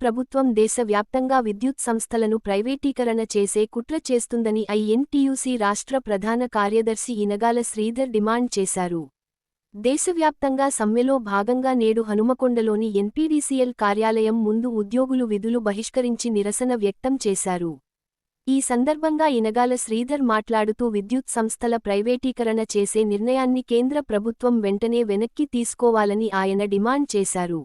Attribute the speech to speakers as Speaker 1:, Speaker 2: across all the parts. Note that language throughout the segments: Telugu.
Speaker 1: ప్రభుత్వం దేశవ్యాప్తంగా విద్యుత్ సంస్థలను ప్రైవేటీకరణ చేసే కుట్ర చేస్తుందని ఐఎన్టీయూసీ రాష్ట్ర ప్రధాన కార్యదర్శి ఇనగాల శ్రీధర్ డిమాండ్ చేశారు. దేశవ్యాప్తంగా సమ్మెలో భాగంగా నేడు హనుమకొండలోని ఎన్పీడీసీఎల్ కార్యాలయం ముందు ఉద్యోగులు విధులు బహిష్కరించి నిరసన వ్యక్తం చేశారు. ఈ సందర్భంగా ఇనగాల శ్రీధర్ మాట్లాడుతూ విద్యుత్ సంస్థల ప్రైవేటీకరణ చేసే నిర్ణయాన్ని కేంద్ర ప్రభుత్వం వెంటనే వెనక్కి తీసుకోవాలని ఆయన డిమాండ్ చేశారు.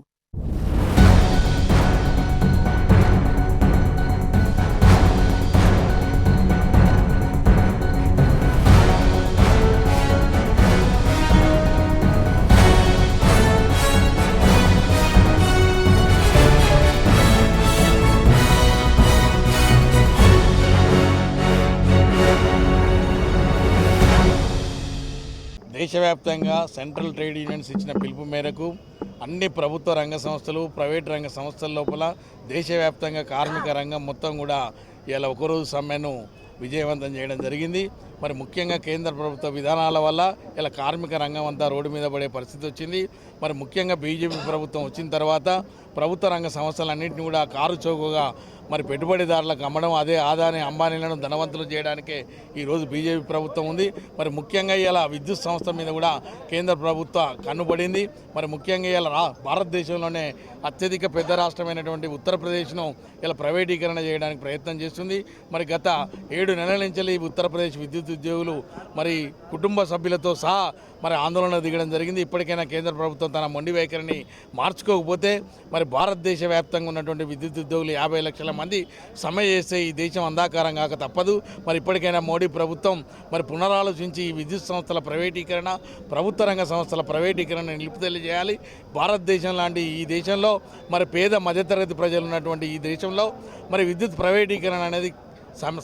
Speaker 2: దేశవ్యాప్తంగా సెంట్రల్ ట్రేడ్ యూనియన్స్ ఇచ్చిన పిలుపు మేరకు అన్ని ప్రభుత్వ రంగ సంస్థలు ప్రైవేట్ రంగ సంస్థల లోపల దేశవ్యాప్తంగా కార్మిక రంగం మొత్తం కూడా ఇలా ఒకరోజు సమ్మెను విజయవంతం చేయడం జరిగింది. మరి ముఖ్యంగా కేంద్ర ప్రభుత్వ విధానాల వల్ల ఇలా కార్మిక రంగం అంతా రోడ్డు మీద పడే పరిస్థితి వచ్చింది. మరి ముఖ్యంగా బీజేపీ ప్రభుత్వం వచ్చిన తర్వాత ప్రభుత్వ రంగ సంస్థలన్నింటినీ కూడా కారు చౌకగా మరి పెట్టుబడిదారులకు అమ్మడం అదే ఆదాని అంబానీలను ధనవంతులు చేయడానికే ఈరోజు బీజేపీ ప్రభుత్వం ఉంది. మరి ముఖ్యంగా ఇలా విద్యుత్ సంస్థ మీద కూడా కేంద్ర ప్రభుత్వ కన్నుపడింది. మరి ముఖ్యంగా ఇలా భారతదేశంలోనే అత్యధిక పెద్ద రాష్ట్రమైనటువంటి ఉత్తరప్రదేశ్ను ఇలా ప్రైవేటీకరణ చేయడానికి ప్రయత్నం చేస్తుంది. మరి గత ఏడు నెలల నుంచి ఉత్తరప్రదేశ్ విద్యుత్ ఉద్యోగులు మరి కుటుంబ సభ్యులతో సహా మరి ఆందోళన దిగడం జరిగింది. ఇప్పటికైనా కేంద్ర ప్రభుత్వం తన మొండి వైఖరిని మార్చుకోకపోతే మరి భారతదేశ వ్యాప్తంగా ఉన్నటువంటి విద్యుత్ ఉద్యోగులు యాభై లక్షల మంది సమ్మె చేస్తే ఈ దేశం అంధాకారం కాక తప్పదు. మరి ఇప్పటికైనా మోడీ ప్రభుత్వం మరి పునరాలోచించి ఈ విద్యుత్ సంస్థల ప్రైవేటీకరణ ప్రభుత్వ రంగ సంస్థల ప్రైవేటీకరణ నిలుపుదల చేయాలి. భారతదేశం లాంటి ఈ దేశంలో మరి పేద మధ్యతరగతి ప్రజలు ఉన్నటువంటి ఈ దేశంలో మరి విద్యుత్ ప్రైవేటీకరణ అనేది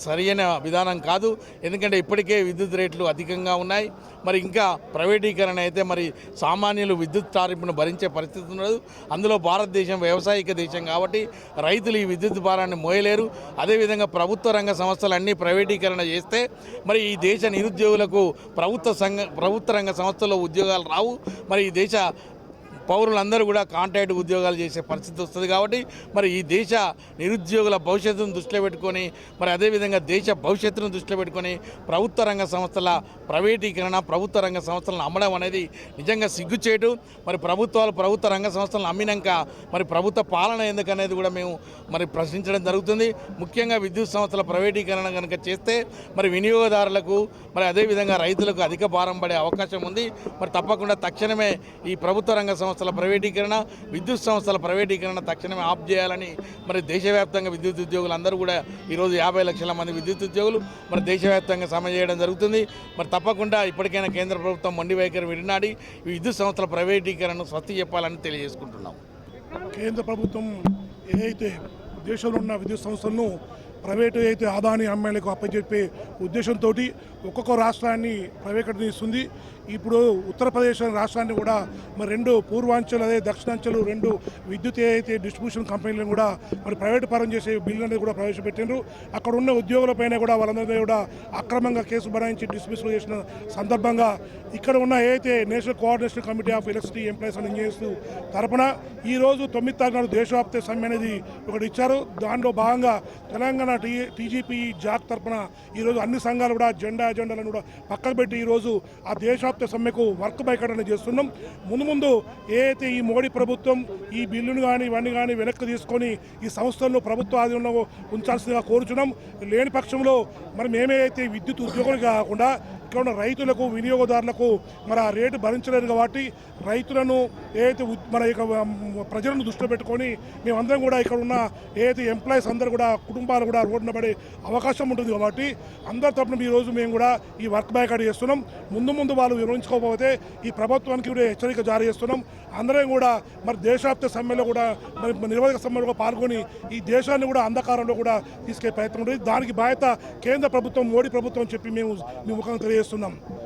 Speaker 2: సరైన విధానం కాదు. ఎందుకంటే ఇప్పటికే విద్యుత్ రేట్లు అధికంగా ఉన్నాయి. మరి ఇంకా ప్రైవేటీకరణ అయితే మరి సామాన్యులు విద్యుత్ టారిఫ్ను భరించే పరిస్థితి ఉండదు. అందులో భారతదేశం వ్యవసాయిక దేశం కాబట్టి రైతులు ఈ విద్యుత్ భారాన్ని మోయలేరు. అదేవిధంగా ప్రభుత్వ రంగ సంస్థలు అన్నీ ప్రైవేటీకరణ చేస్తే మరి ఈ దేశ నిరుద్యోగులకు ప్రభుత్వ సంఘ ప్రభుత్వ రంగ సంస్థల్లో ఉద్యోగాలు రావు. మరి ఈ దేశ పౌరులందరూ కూడా కాంట్రాక్ట్ ఉద్యోగాలు చేసే పరిస్థితి వస్తుంది కాబట్టి మరి ఈ దేశ నిరుద్యోగుల భవిష్యత్తును దృష్టిలో పెట్టుకొని మరి అదేవిధంగా దేశ భవిష్యత్తును దృష్టిలో పెట్టుకొని ప్రభుత్వ రంగ సంస్థల ప్రైవేటీకరణ ప్రభుత్వ రంగ సంస్థలను అమ్మడం అనేది నిజంగా సిగ్గుచేటు. మరి ప్రభుత్వాలు ప్రభుత్వ రంగ సంస్థలను అమ్మినాక మరి ప్రభుత్వ పాలన ఎందుకనేది కూడా మేము మరి ప్రశ్నించడం జరుగుతుంది. ముఖ్యంగా విద్యుత్ సంస్థల ప్రైవేటీకరణ కనుక చేస్తే మరి వినియోగదారులకు మరి అదేవిధంగా రైతులకు అధిక భారం పడే అవకాశం ఉంది. మరి తప్పకుండా తక్షణమే ఈ ప్రభుత్వ రంగ సంస్థల ప్రైవేటీకరణ విద్యుత్ సంస్థల ప్రైవేటీకరణ తక్షణమే ఆఫ్ చేయాలని మరి దేశవ్యాప్తంగా విద్యుత్ ఉద్యోగులు అందరూ కూడా ఈరోజు యాభై లక్షల మంది విద్యుత్ ఉద్యోగులు మరి దేశవ్యాప్తంగా సమ చేయడం జరుగుతుంది. మరి తప్పకుండా ఇప్పటికైనా కేంద్ర ప్రభుత్వం మొండి వైఖరి విడినాడి ఈ విద్యుత్ సంస్థల ప్రైవేటీకరణను స్వస్తి చెప్పాలని తెలియజేసుకుంటున్నాం.
Speaker 3: కేంద్ర ప్రభుత్వం ఏదైతే దేశంలో ఉన్న విద్యుత్ సంస్థలను ప్రైవేటు అయితే ఆదాని అమ్మాయిలకు అప్పచెప్పే ఉద్దేశంతో ఒక్కొక్క రాష్ట్రాన్ని ప్రైవేటీకరిస్తుంది. ఇప్పుడు ఉత్తరప్రదేశ్ రాష్ట్రాన్ని కూడా మరి రెండు పూర్వాంచలు అదే దక్షిణాంచలు రెండు విద్యుత్ ఏదైతే డిస్ట్రిబ్యూషన్ కంపెనీలను కూడా మరి ప్రైవేట్ పరం చేసే బిల్లు అనేది కూడా ప్రవేశపెట్టిండ్రు. అక్కడ ఉన్న ఉద్యోగులపైన కూడా వాళ్ళందరినీ కూడా అక్రమంగా కేసు బనాయించి డిస్మిస్ చేసిన సందర్భంగా ఇక్కడ ఉన్న ఏదైతే national coordination committee of electricity employees and engineers తరపున ఈరోజు తొమ్మిది తారీఖు నాడు దేశవ్యాప్త సమ్మె అనేది ఒకటి ఇచ్చారు. దానిలో భాగంగా తెలంగాణ టీ టీజీపీ జాక్ తరపున ఈరోజు అన్ని సంఘాలు కూడా జెండా ఎజెండాలను కూడా పక్కన పెట్టి ఈరోజు ఆ దేశవ్యాప్త సమ్మెకు వర్క్ బైకడన చేస్తున్నాం. ముందు ముందు ఏదైతే ఈ మోడీ ప్రభుత్వం ఈ బిల్లును కానీ ఇవన్నీ కానీ వెనక్కి తీసుకొని ఈ సంస్థలను ప్రభుత్వ ఆధీనంలో ఉంచాల్సిందిగా కోరుచున్నాం. లేని పక్షంలో మనం ఏమైతే విద్యుత్ ఉద్యోగులు కాకుండా ఇక్కడ ఉన్న రైతులకు వినియోగదారులకు మరి ఆ రేటు భరించలేదు కాబట్టి రైతులను ఏదైతే మన ఇక ప్రజలను దృష్టిలో పెట్టుకొని మేమందరం కూడా ఇక్కడ ఉన్న ఏదైతే ఎంప్లాయీస్ అందరూ కూడా కుటుంబాలు కూడా రోడ్డున పడే అవకాశం ఉంటుంది కాబట్టి అందరి తరపున ఈరోజు మేము కూడా ఈ వర్క్ బ్యాక్ చేస్తున్నాం. ముందు ముందు వాళ్ళు వివరించుకోకపోతే ఈ ప్రభుత్వానికి కూడా హెచ్చరిక జారీ చేస్తున్నాం. అందరం కూడా మరి దేశాప్త సమ్మెలో కూడా మరి నిరోధక సమ్మెలో పాల్గొని ఈ దేశాన్ని కూడా అంధకారంలో కూడా తీసుకెళ్ళే ప్రయత్నం ఉంటుంది దానికి బాధ్యత కేంద్ర ప్రభుత్వం మోడీ ప్రభుత్వం చెప్పి మేము మీ ముఖం తెలియజేస్తున్నాం. texto.